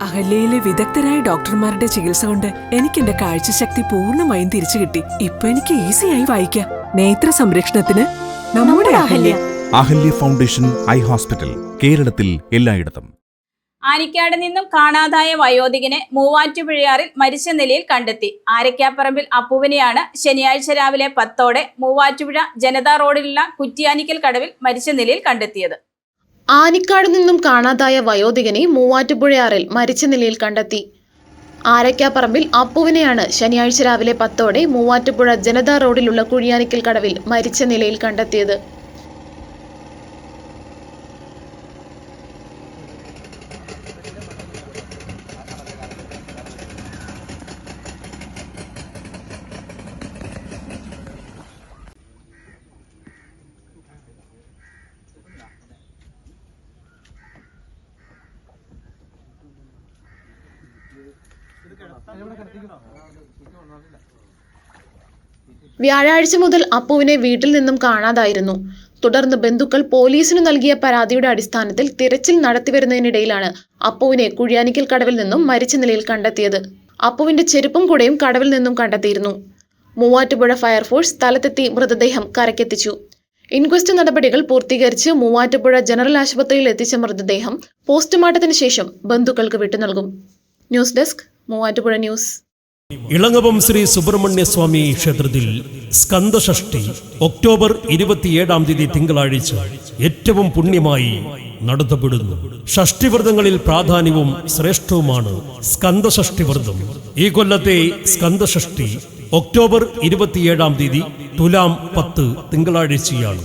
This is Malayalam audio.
അഹല്യയിലെ വിദഗ്ധരായ ഡോക്ടർമാരുടെ ചികിത്സ കൊണ്ട് എനിക്ക് എന്റെ കാഴ്ചശക്തി പൂർണമായും തിരിച്ചു കിട്ടി. ഇപ്പൊ എനിക്ക് ഈസിയായി വായിക്കാം. നേത്ര സംരക്ഷണത്തിന് നമ്മുടെ Ahalya. Ahalya. Foundation eye hospital കേരളത്തിൽ എല്ലായിടത്തും. ആനിക്കാട് നിന്നും കാണാതായ വയോധികനെ മൂവാറ്റുപുഴയാറിൽ മരിച്ച നിലയിൽ കണ്ടെത്തി. ആരക്കാപ്പറമ്പിൽ അപ്പുവിനെയാണ് ശനിയാഴ്ച രാവിലെ പത്തോടെ മൂവാറ്റുപുഴ ജനതാ റോഡിലുള്ള കുറ്റിയാനിക്കൽ കടവിൽ മരിച്ച നിലയിൽ കണ്ടെത്തിയത്. ആനിക്കാട് നിന്നും കാണാതായ വയോധികനെ മൂവാറ്റുപുഴയാറിൽ മരിച്ച നിലയിൽ കണ്ടെത്തി. ആരക്കാപ്പറമ്പിൽ അപ്പുവിനെയാണ് ശനിയാഴ്ച രാവിലെ പത്തോടെ മൂവാറ്റുപുഴ ജനതാ റോഡിലുള്ള കുഴിയാനിക്കൽ കടവിൽ മരിച്ച നിലയിൽ കണ്ടെത്തിയത്. വ്യാഴാഴ്ച മുതൽ അപ്പുവിനെ വീട്ടിൽ നിന്നും കാണാതായിരുന്നു. തുടർന്ന് ബന്ധുക്കൾ പോലീസിനു നൽകിയ പരാതിയുടെ അടിസ്ഥാനത്തിൽ തിരച്ചിൽ നടത്തിവരുന്നതിനിടയിലാണ് അപ്പുവിനെ കുഴിയാനിക്കൽ കടവിൽ നിന്നും മരിച്ച നിലയിൽ കണ്ടെത്തിയത്. അപ്പുവിന്റെ ചെരുപ്പും കൂടെയും കടവിൽ നിന്നും കണ്ടെത്തിയിരുന്നു. മൂവാറ്റുപുഴ ഫയർഫോഴ്സ് സ്ഥലത്തെത്തി മൃതദേഹം കരക്കെത്തിച്ചു ഇൻക്വസ്റ്റ് നടപടികൾ പൂർത്തീകരിച്ച് മൂവാറ്റുപുഴ ജനറൽ ആശുപത്രിയിൽ എത്തിച്ച മൃതദേഹം പോസ്റ്റ്മോർട്ടത്തിന് ശേഷം ബന്ധുക്കൾക്ക് വിട്ടുനൽകും. News desk Muvattupuzha news. Elangavam Shri Subrahmanya Swami ക്ഷേത്രത്തിൽ സ്കന്ദഷഷ്ടി ഒക്ടോബർ ഇരുപത്തിയേഴാം തീയതി തിങ്കളാഴ്ച ഏറ്റവും പുണ്യമായി നടത്തപ്പെടുന്നു. ഷഷ്ടിവ്രതങ്ങളിൽ പ്രാധാന്യവും ശ്രേഷ്ഠവുമാണ് സ്കന്ദഷഷ്ടി വ്രതം ഈ കൊല്ലത്തെ സ്കന്ദഷഷ്ടി ഒക്ടോബർ ഇരുപത്തിയേഴാം തീയതി തുലാം പത്ത് തിങ്കളാഴ്ചയാണ്.